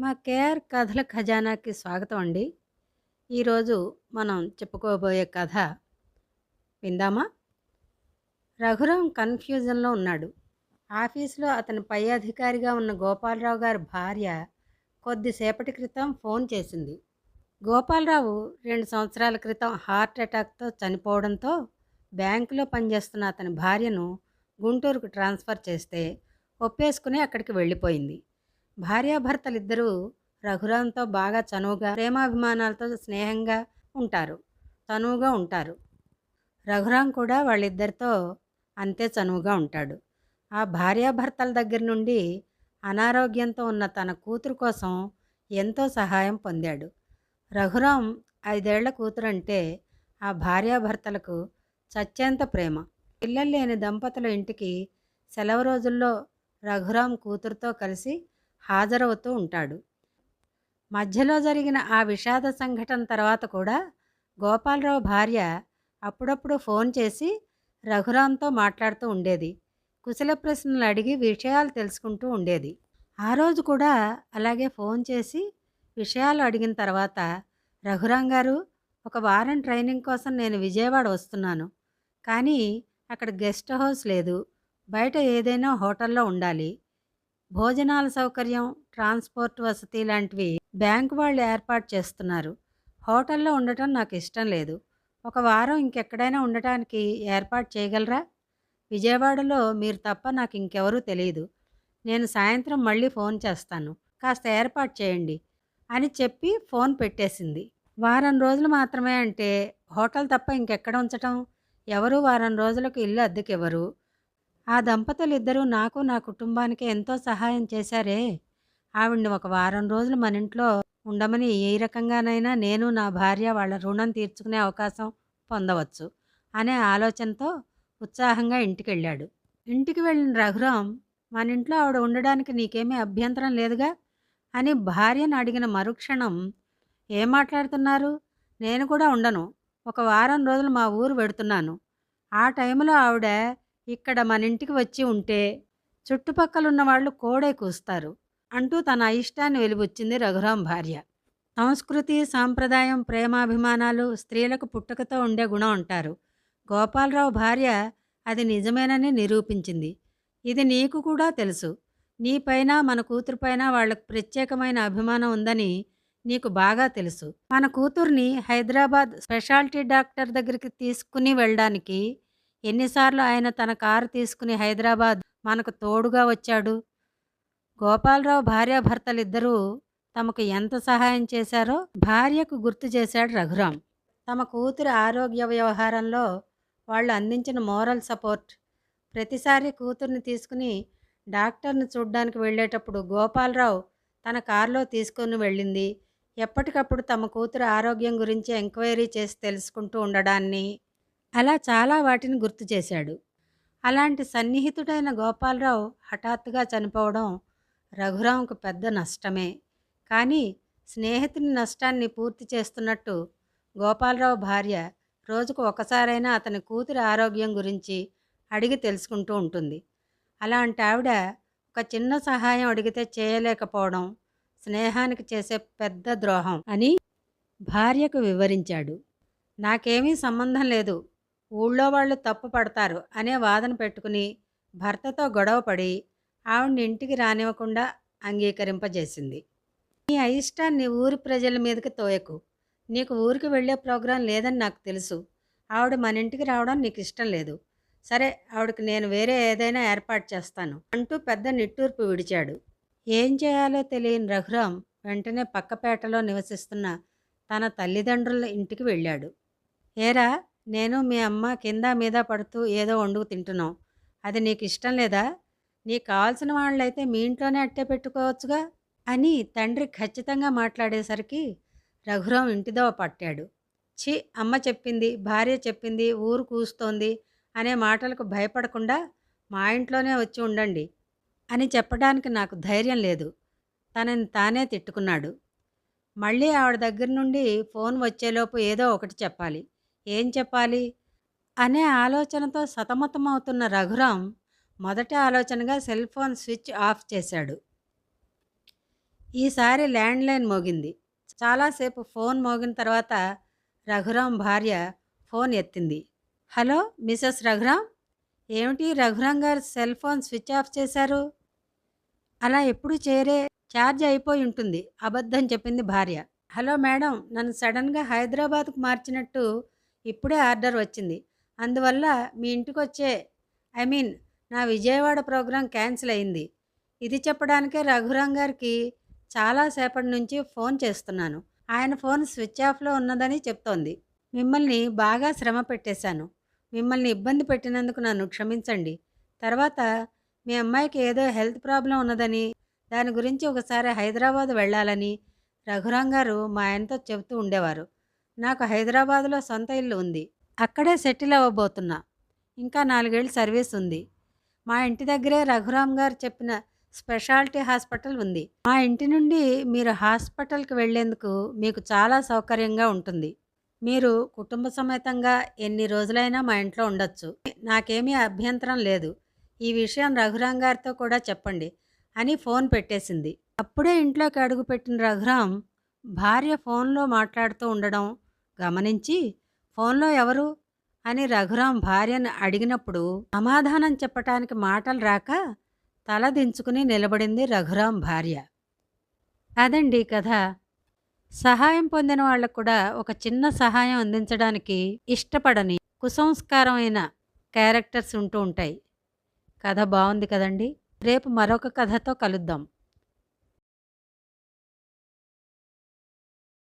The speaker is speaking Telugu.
మా కేఆర్ కథల ఖజానాకి స్వాగతం అండి. ఈరోజు మనం చెప్పుకోబోయే కథ విందామా? రఘురాం కన్ఫ్యూజన్లో ఉన్నాడు. ఆఫీసులో అతని పై అధికారిగా ఉన్న గోపాలరావు గారి భార్య కొద్దిసేపటి క్రితం ఫోన్ చేసింది. గోపాలరావు రెండు సంవత్సరాల క్రితం హార్ట్ అటాక్తో చనిపోవడంతో బ్యాంకులో పనిచేస్తున్న అతని భార్యను గుంటూరుకు ట్రాన్స్ఫర్ చేస్తే ఒప్పేసుకుని అక్కడికి వెళ్ళిపోయింది. భార్యాభర్తలిద్దరూ రఘురాంతో బాగా చనువుగా ప్రేమాభిమానాలతో స్నేహంగా ఉంటారు. చనువుగా ఉంటారు. రఘురాం కూడా వాళ్ళిద్దరితో అంతే చనువుగా ఉంటాడు. ఆ భార్యాభర్తల దగ్గర నుండి అనారోగ్యంతో ఉన్న తన కూతురు కోసం ఎంతో సహాయం పొందాడు. రఘురాం ఐదేళ్ళ కూతురంటే ఆ భార్యాభర్తలకు చచ్చేంత ప్రేమ. పిల్లలు లేని దంపతుల ఇంటికి సెలవు రోజుల్లో రఘురాం కూతురుతో కలిసి హాజరవుతూ ఉంటాడు. మధ్యలో జరిగిన ఆ విషాద సంఘటన తర్వాత కూడా గోపాలరావు భార్య అప్పుడప్పుడు ఫోన్ చేసి రఘురాంతో మాట్లాడుతూ ఉండేది. కుశల ప్రశ్నలు అడిగి విషయాలు తెలుసుకుంటూ ఉండేది. ఆ రోజు కూడా అలాగే ఫోన్ చేసి విషయాలు అడిగిన తర్వాత రఘురాం గారు ఒక వారం ట్రైనింగ్ కోసం నేను విజయవాడ వస్తున్నాను. కానీ అక్కడ గెస్ట్ హౌస్ లేదు. బయట ఏదైనా హోటల్లో ఉండాలి. భోజనాల సౌకర్యం ట్రాన్స్పోర్ట్ వసతి లాంటివి బ్యాంకు వాళ్ళు ఏర్పాటు చేస్తున్నారు. హోటల్లో ఉండటం నాకు ఇష్టం లేదు. ఒక వారం ఇంకెక్కడైనా ఉండటానికి ఏర్పాటు చేయగలరా? విజయవాడలో మీరు తప్ప నాకు ఇంకెవరూ తెలియదు నేను సాయంత్రం మళ్ళీ ఫోన్ చేస్తాను. కాస్త ఏర్పాటు చేయండి అని చెప్పి ఫోన్ పెట్టేసింది. వారం రోజులు మాత్రమే అంటే హోటల్ తప్ప ఇంకెక్కడ ఉంచటం? ఎవరు వారం రోజులకు ఇల్లు అద్దెకివ్వరు? ఆ దంపతులు ఇద్దరూ నాకు నా కుటుంబానికి ఎంతో సహాయం చేశారే. ఆవిడ్ని ఒక వారం రోజులు మన ఇంట్లో ఉండమని ఏ రకంగానైనా నేను నా భార్య వాళ్ళ రుణం తీర్చుకునే అవకాశం పొందవచ్చు అనే ఆలోచనతో ఉత్సాహంగా ఇంటికి వెళ్ళాడు ఇంటికి వెళ్ళిన రఘురాం మన ఇంట్లో ఆవిడ ఉండడానికి నీకేమీ అభ్యంతరం లేదుగా? అని భార్యను అడిగిన మరుక్షణం ఏం మాట్లాడుతున్నారు? నేను కూడా ఉండను. ఒక వారం రోజులు మా ఊరు పెడుతున్నాను ఆ టైంలో ఆవిడ ఇక్కడ మన ఇంటికి వచ్చి ఉంటే చుట్టుపక్కలున్న వాళ్ళు కోడే కూస్తారు అంటూ తన అయిష్టాన్ని వెలిబుచ్చింది రఘురాం భార్య. సంస్కృతి సాంప్రదాయం ప్రేమాభిమానాలు స్త్రీలకు పుట్టుకతో ఉండే గుణం అంటారు. గోపాలరావు భార్య అది నిజమేనని నిరూపించింది. ఇది నీకు కూడా తెలుసు. నీపైన మన కూతురుపైన వాళ్ళకు ప్రత్యేకమైన అభిమానం ఉందని నీకు బాగా తెలుసు. మన కూతుర్ని హైదరాబాద్ స్పెషాలిటీ డాక్టర్ దగ్గరికి తీసుకుని వెళ్ళడానికి ఎన్నిసార్లు ఆయన తన కారు తీసుకుని హైదరాబాద్ మనకు తోడుగా వచ్చాడు? గోపాలరావు భార్యాభర్తలిద్దరూ తమకు ఎంత సహాయం చేశారో భార్యకు గుర్తు చేశాడు రఘురాం. తమ కూతురు ఆరోగ్య వ్యవహారంలో వాళ్ళు అందించిన మోరల్ సపోర్ట్. ప్రతిసారి కూతుర్ని తీసుకుని డాక్టర్ని చూడ్డానికి వెళ్ళేటప్పుడు గోపాలరావు తన కారులో తీసుకొని వెళ్ళింది. ఎప్పటికప్పుడు తమ కూతురు ఆరోగ్యం గురించి ఎంక్వైరీ చేసి తెలుసుకుంటూ ఉండడాన్ని అలా చాలా వాటిని గుర్తు చేశాడు. అలాంటి సన్నిహితుడైన గోపాలరావు హఠాత్తుగా చనిపోవడం రఘురాంకు పెద్ద నష్టమే. కానీ స్నేహితుని నష్టాన్ని పూర్తి చేస్తున్నట్టు గోపాలరావు భార్య రోజుకు ఒకసారైనా అతని కూతురి ఆరోగ్యం గురించి అడిగి తెలుసుకుంటూ ఉంటుంది. అలాంటి ఆవిడ ఒక చిన్న సహాయం అడిగితే చేయలేకపోవడం స్నేహానికి చేసే పెద్ద ద్రోహం అని భార్యకు వివరించాడు. నాకేమీ సంబంధం లేదు. ఊళ్ళో వాళ్ళు తప్పు పడతారు అనే వాదన పెట్టుకుని భర్తతో గొడవపడి ఆవిడ ఇంటికి రానివ్వకుండా అంగీకరింపజేసింది. నీ అయిష్టాన్ని ఊరి ప్రజల మీదకి తోయకు. నీకు ఊరికి వెళ్ళే ప్రోగ్రాం లేదని నాకు తెలుసు. ఆవిడ మన ఇంటికి రావడం నీకు ఇష్టం లేదు. సరే ఆవిడకి నేను వేరే ఏదైనా ఏర్పాటు చేస్తాను అంటూ పెద్ద నిట్టూర్పు విడిచాడు. ఏం చేయాలో తెలియని రఘురాం వెంటనే పక్కపేటలో నివసిస్తున్న తన తల్లిదండ్రుల ఇంటికి వెళ్ళాడు. ఏరా నేను మీ అమ్మ కింద మీద పడుతూ ఏదో వండుకు తింటున్నాం. అది నీకు ఇష్టం లేదా? నీకు కావాల్సిన వాళ్ళైతే మీ ఇంట్లోనే అట్టే పెట్టుకోవచ్చుగా? అని తండ్రి ఖచ్చితంగా మాట్లాడేసరికి రఘురాం ఇంటిదో పట్టాడు. ఛీ అమ్మ చెప్పింది భార్య చెప్పింది ఊరు కూస్తోంది అనే మాటలకు భయపడకుండా మా ఇంట్లోనే వచ్చి ఉండండి అని చెప్పడానికి నాకు ధైర్యం లేదు. తనని తానే తిట్టుకున్నాడు. మళ్ళీ ఆవిడ దగ్గర నుండి ఫోన్ వచ్చేలోపు ఏదో ఒకటి చెప్పాలి. ఏం చెప్పాలి? అనే ఆలోచనతో సతమతమవుతున్న రఘురాం మొదటి ఆలోచనగా సెల్ ఫోన్ స్విచ్ ఆఫ్ చేశాడు. ఈసారి ల్యాండ్లైన్ మోగింది. చాలాసేపు ఫోన్ మోగిన తర్వాత రఘురాం భార్య ఫోన్ ఎత్తింది. Hello Mrs Raghuram? ఏమిటి రఘురాం గారు సెల్ ఫోన్ స్విచ్ ఆఫ్ చేశారు? అలా ఎప్పుడు చేరే ఛార్జ్ అయిపోయి ఉంటుంది అబద్ధం చెప్పింది భార్య. హలో మేడం నన్ను సడన్గా హైదరాబాద్కు మార్చినట్టు ఇప్పుడే ఆర్డర్ వచ్చింది. అందువల్ల మీ ఇంటికి వచ్చే ఐ మీన్ నా విజయవాడ ప్రోగ్రాం క్యాన్సిల్ అయింది. ఇది చెప్పడానికే రఘురాం గారికి చాలాసేపటి నుంచి ఫోన్ చేస్తున్నాను. ఆయన ఫోన్ స్విచ్ ఆఫ్లో ఉన్నదని చెప్తోంది. మిమ్మల్ని బాగా శ్రమ పెట్టేశాను. మిమ్మల్ని ఇబ్బంది పెట్టినందుకు నన్ను క్షమించండి. తర్వాత మీ అమ్మాయికి ఏదో హెల్త్ ప్రాబ్లం ఉన్నదని దాని గురించి ఒకసారి హైదరాబాద్ వెళ్ళాలని రఘురాం గారు మా ఆయనతో చెబుతూ ఉండేవారు. నాకు హైదరాబాద్లో సొంత ఇల్లు ఉంది. అక్కడే సెటిల్ అవ్వబోతున్నా. ఇంకా నాలుగేళ్ళు సర్వీస్ ఉంది. మా ఇంటి దగ్గరే రఘురామ్ గారు చెప్పిన స్పెషాలిటీ హాస్పిటల్ ఉంది. మా ఇంటి నుండి మీరు హాస్పిటల్కి వెళ్ళేందుకు మీకు చాలా సౌకర్యంగా ఉంటుంది. మీరు కుటుంబ సమేతంగా ఎన్ని రోజులైనా మా ఇంట్లో ఉండొచ్చు. నాకేమీ అభ్యంతరం లేదు. ఈ విషయం రఘురామ్ గారితో కూడా చెప్పండి అని ఫోన్ పెట్టేసింది. అప్పుడే ఇంట్లోకి అడుగుపెట్టిన రఘురామ్ భార్య ఫోన్లో మాట్లాడుతూ ఉండడం గమనించి ఫోన్లో ఎవరు? అని రఘురాం భార్యను అడిగినప్పుడు సమాధానం చెప్పటానికి మాటలు రాక తల దించుకుని నిలబడింది రఘురాం భార్య. అదండి కథ. సహాయం పొందిన వాళ్ళకు కూడా ఒక చిన్న సహాయం అందించడానికి ఇష్టపడని కుసంస్కారమైన క్యారెక్టర్స్ ఉంటూ ఉంటాయి. కథ బాగుంది కదండి. రేపు మరొక కథతో కలుద్దాం.